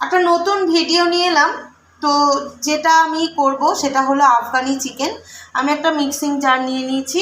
একটা নতুন ভিডিও নিয়ে এলাম। তো যেটা আমি করব সেটা হলো আফগানি চিকেন আমি একটা মিক্সিং জার নিয়ে নিয়েছি।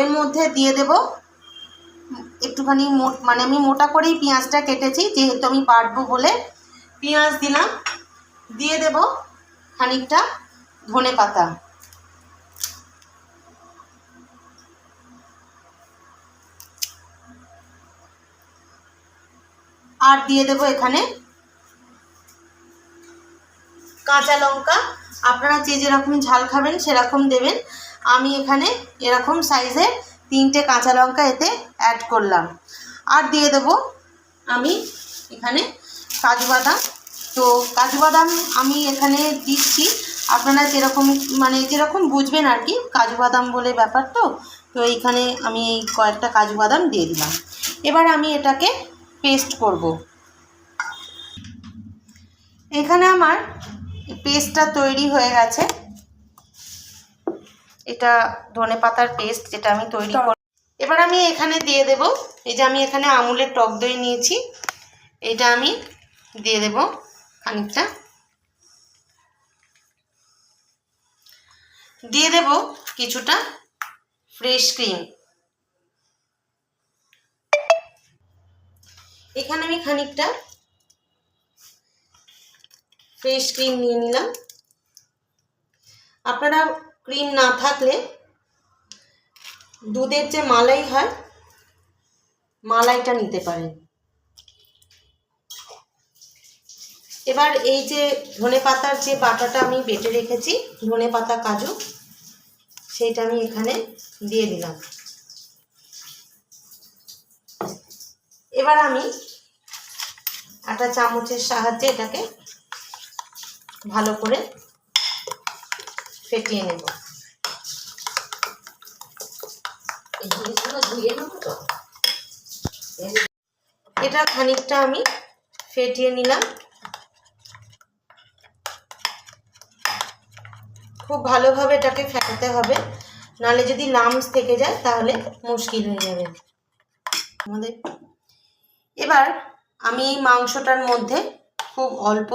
এর মধ্যে দিয়ে দেব একটুখানি মানে আমি মোটা করেই পেঁয়াজটা কেটেছি, যেহেতু আমি বাটবো বলে পেঁয়াজ দিলাম। দিয়ে দেব খানিকটা ধনে পাতা। আর দিয়ে দেব এখানে কাঁচা লঙ্কা, আপনারা যে যেরকম ঝাল খাবেন সেরকম দেবেন। আমি এখানে এরকম সাইজের তিনটে কাঁচা লঙ্কা এতে অ্যাড করলাম। আর দিয়ে দেব আমি এখানে কাজু বাদাম। তো কাজু বাদাম আমি এখানে দিচ্ছি। আপনারা যেরকম মানে যেরকম বুঝবেন আর কি, কাজু বাদাম বলে ব্যাপার তো। তো এইখানে আমি এই কয়েকটা কাজু বাদাম দিয়ে দিলাম। এবার আমি এটাকে পেস্ট করব। এখানে আমার পেস্টটা তৈরি হয়ে গেছে। এটা ধনে পাতার পেস্ট যেটা আমি তৈরি কর এবার আমি এখানে দিয়ে দেব। এই যে আমি এখানে আমুলের টক দই নিয়েছি। এটা আমি দিয়ে দেব খানিকটা। দিয়ে দেব কিছুটা ফ্রেশ ক্রিম। এখানে আমি খানিকটা ফ্রেশ ক্রিম নিয়ে নিলাম। আপনারা ক্রিম না থাকলে দুধের যে মালাই হয়, মালাইটা নিতে পারেন। এবার এই যে ধনে পাতার যে বাটাটা আমি বেটে রেখেছি, ধনে পাতা, কাজু, সেইটা আমি এখানে দিয়ে দিলাম। এবার আমি একটা চামচের সাহায্যে এটাকে ভালো করে ফেটিয়ে নেব। এটা খানিকটা আমি ফেটিয়ে নিলাম। খুব ভালোভাবে এটাকে ফেটাতে হবে, নাহলে যদি লামস থেকে যায় তাহলে মুশকিল হয়ে যাবে। আমাদের এবার আমি এই মাংসটার মধ্যে খুব অল্প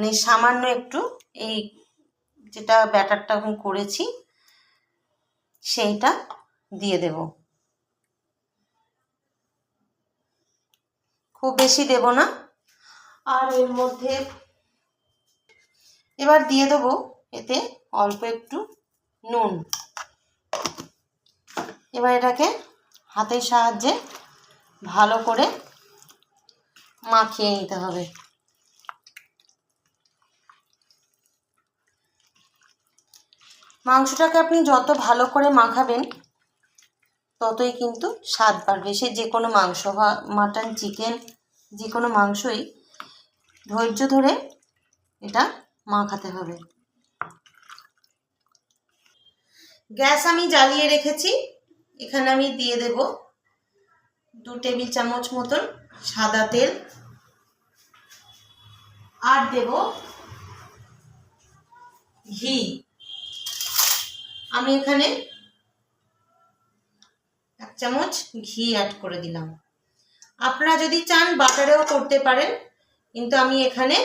মানে সামান্য একটু এই যেটা ব্যাটারটা আমি করেছি, সেইটা দিয়ে দেব। খুব বেশি দেব না। আর এর মধ্যে এবার দিয়ে দেবো এতে অল্প একটু নুন। এবার এটাকে হাতের সাহায্যে ভালো করে মাখিয়ে নিতে হবে। মাংসটাকে আপনি যত ভালো করে মাখাবেন, ততই কিন্তু স্বাদ বাড়বে। সে যে কোনো মাংস, বা মাটন, চিকেন, যে কোনো মাংসই ধৈর্য ধরে এটা মাখাতে হবে। গ্যাস আমি জ্বালিয়ে রেখেছি। এখানে আমি দিয়ে দেব দু টেবিল চামচ মতন সাদা তেল। আর দেব ঘি। আমি এখানে এক চামচ ঘি অ্যাড করে দিলাম। আপনারা যদি চান বাটারেও করতে পারেন, কিন্তু আমি এখানে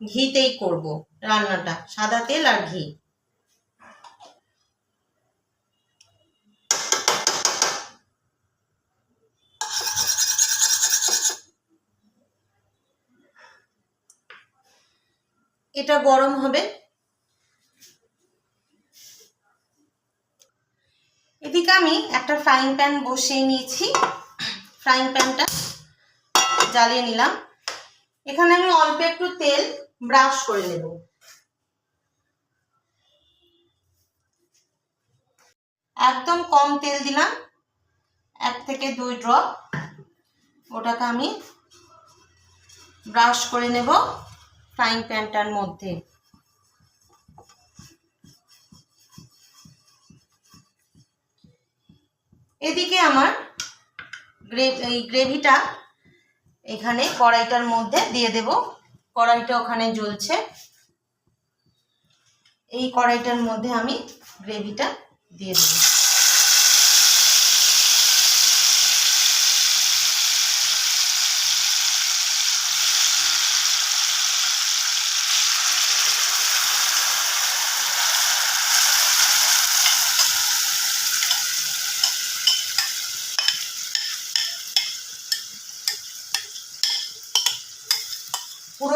ঘিতেই করব রান্নাটা, সাদা তেল আর ঘি। এটা গরম হবে এদিকে আমি একটা ফ্রাইং প্যান বসিয়ে নিয়েছি। ফ্রাইং প্যানটা জ্বালিয়ে নিলাম। এখানে আমি অল্প একটু তেল ব্রাশ করে নেব। একদম কম তেল দিলাম। এক থেকে দুই ড্রপ ওটাকে আমি ব্রাশ করে নেব ফ্রাইং প্যানটার মধ্যে। এদিকে আমার এই গ্রেভিটা এখানে কড়াইটার মধ্যে দিয়ে দেব। কড়াইটা ওখানে জ্বলছে। এই কড়াইটার মধ্যে আমি গ্রেভিটা দিয়ে দেব।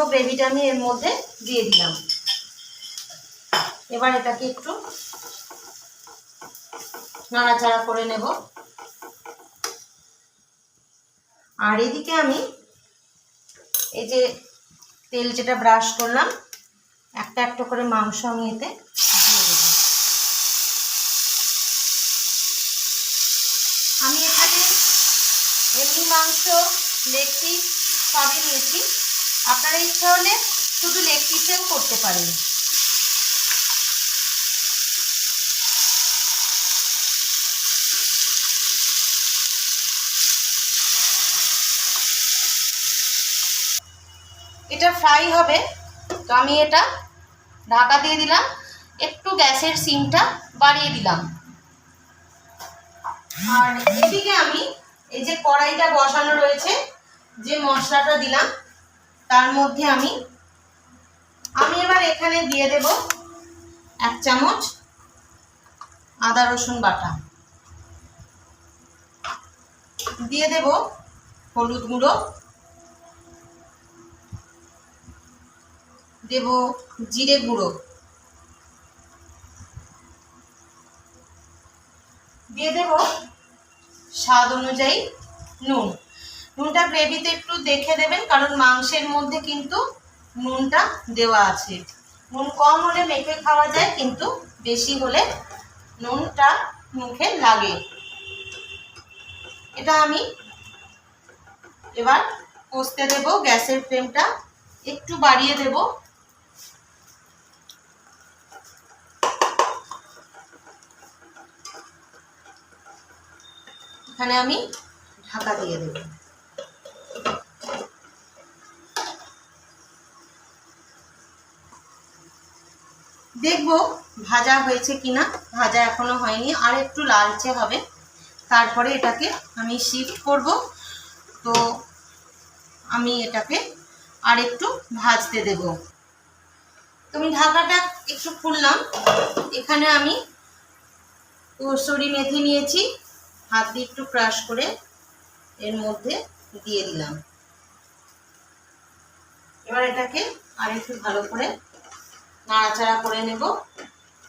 গ্রেভিটা আমি এর মধ্যে দিয়ে দিলাম। এবার এটাকে একটু নাড়াচাড়া করে নেব। আর এদিকে আমি এই যে তেল যেটা ব্রাশ করলাম, একটা একটা করে মাংস আমি এতে দিয়ে দেবো। আমি এখানে এমনি মাংস লেগ পিস সবই নিয়েছি। আপনারা ইচ্ছা হলে শুধু লেগ পিসেও করতে পারেন। এটা ফ্রাই হবে। তো আমি এটা ঢাকা দিয়ে দিলাম। একটু গ্যাসের সিমটা বাড়িয়ে দিলাম। আর এদিকে আমি এই যে কড়াইটা বসানো রয়েছে, যে মশলাটা দিলাম তার মধ্যে আমি আমি এবার এখানে দিয়ে দেব এক চামচ আদা রসুন বাটা। দিয়ে দেব হলুদ গুঁড়ো। দেব জিরে গুঁড়ো। দিয়ে দেব স্বাদ অনুযায়ী নুন। নুনটা গ্রেভিতে একটু দেখে দেবেন, কারণ মাংসের মধ্যে কিন্তু নুনটা দেওয়া আছে। নুন কম হলে মেখে খাওয়া যায়, কিন্তু বেশি হলে নুনটা মুখে লাগে। এটা আমি এবার কষতে দেব, গ্যাসের ফ্লেমটা একটু বাড়িয়ে দেব। এখানে আমি ঢাকা দিয়ে দেব। দেখব ভাজা হয়েছে কিনা। ভাজা এখনও হয়নি, আর একটু লালচে হবে। তারপরে এটাকে আমি শিফট করব। তো আমি এটাকে আর একটু ভাজতে দেব। তো আমি ঢাকাটা একটু খুললাম। এখানে আমি কসুরি মেথি নিয়েছি। হাত দিয়ে একটু ক্রাশ করে এর মধ্যে দিয়ে দিলাম। এবার এটাকে আর একটু ভালো করে নাড়াচাড়া করে নেব।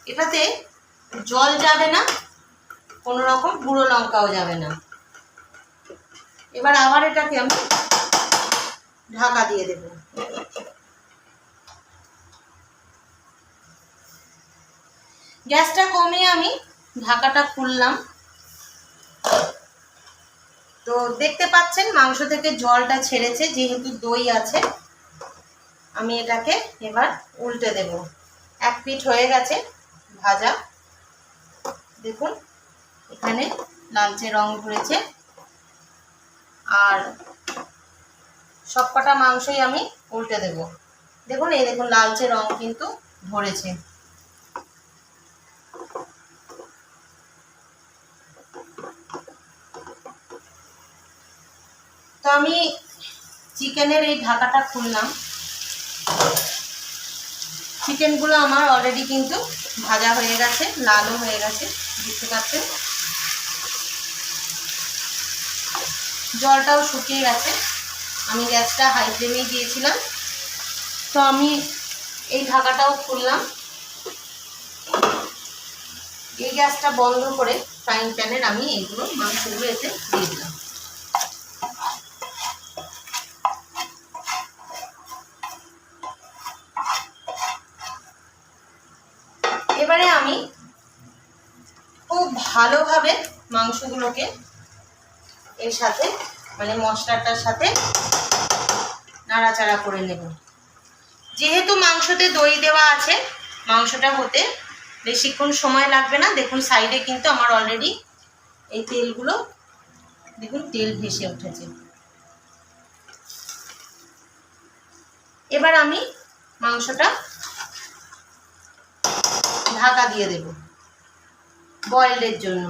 এটাতে জল যাবে না, কোনো রকম গুঁড়ো লঙ্কাও যাবে না। এবার আবার এটাকে আমি ঢাকা দিয়ে দেব। গ্যাসটা কমিয়ে আমি ঢাকাটা খুললাম। তো দেখতে পাচ্ছেন, মাংস থেকে জলটা ছেড়েছে, যেহেতু দই আছে। আমি এটাকে এবার উল্টে দেব। এক পিঠ হয়ে গেছে ভাজা। দেখুন, এখানে লালচে রং ধরেছে। আর সবকটা মাংসই আমি উল্টে দেব। দেখুন, এই দেখুন, লালচে রং কিন্তু ধরেছে। তো আমি চিকেনের এই ঢাকাটা খুললাম। চিকেনগুলো আমার অলরেডি কিন্তু ভাজা হয়ে গেছে, লালও হয়ে গেছে, দেখতে পাচ্ছেন। জলটাও শুকিয়ে গেছে। আমি গ্যাসটা হাই ফ্লেমে দিয়েছিলাম। তো আমি এই ঢাকাটাও খুললাম। এই গ্যাসটা বন্ধ করে ফ্রাইং প্যানের আমি এইগুলো মাংসগুলো এতে দিয়ে দিলাম। এবারে আমি খুব ভালোভাবে মাংসগুলোকে এর সাথে মানে মশলাটার সাথে নাড়াচাড়া করে নেব। যেহেতু মাংসতে দই দেওয়া আছে, মাংসটা হতে বেশিক্ষণ সময় লাগবে না। দেখুন, সাইডে কিন্তু আমার অলরেডি এই তেলগুলো, দেখুন, তেল ভেসে উঠেছে। এবার আমি মাংসটা ঢাকা দিয়ে দেব বয়েলের জন্য।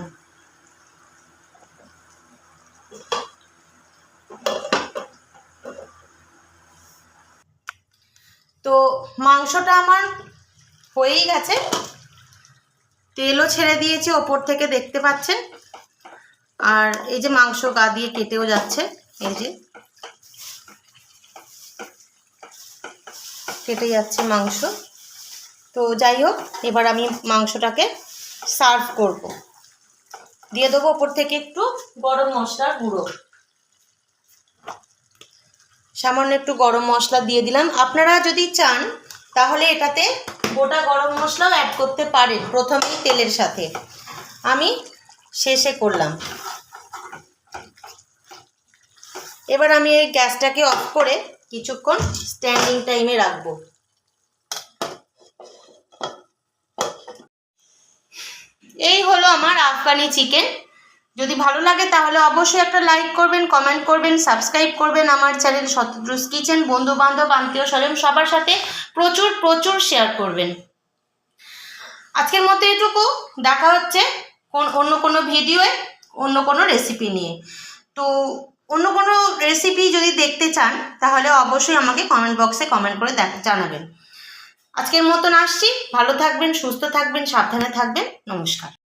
তো মাংসটা আমার হয়েই গেছে। তেলও ছেড়ে দিয়েছি, ওপর থেকে দেখতে পাচ্ছেন। আর এই যে মাংস গা দিয়ে কেটেও যাচ্ছে, এই যে। কেটে যাচ্ছে মাংস। তো যাই হোক, এবার আমি মাংসটাকে সার্ভ করব। দিয়ে দেবো ওপর থেকে একটু গরম মশলার গুঁড়ো। সামান্য একটু গরম মশলা দিয়ে দিলাম। আপনারা যদি চান, তাহলে এটাতে গোটা গরম মশলাও অ্যাড করতে পারেন, প্রথমেই তেলের সাথে। আমি শেষে করলাম। এবার আমি এই গ্যাসটাকে অফ করে কিছুক্ষণ স্ট্যান্ডিং টাইমে রাখব এই হলো আমার আফগানি চিকেন। যদি ভালো লাগে তাহলে অবশ্যই একটা লাইক করবেন, কমেন্ট করবেন, সাবস্ক্রাইব করবেন আমার চ্যানেল শতদ্রুস কিচেন। বন্ধু বান্ধব আত্মীয় স্বজন সবার সাথে প্রচুর প্রচুর শেয়ার করবেন। আজকের মতো এটুকু। দেখা হচ্ছে কোন, অন্য কোনো ভিডিওয়ে অন্য কোনো রেসিপি নিয়ে। তো অন্য কোনো রেসিপি যদি দেখতে চান, তাহলে অবশ্যই আমাকে কমেন্ট বক্সে কমেন্ট করে দেখ, জানাবেন। আজকের মতন আসছি। ভালো থাকবেন, সুস্থ থাকবেন, সাবধানে থাকবেন। নমস্কার।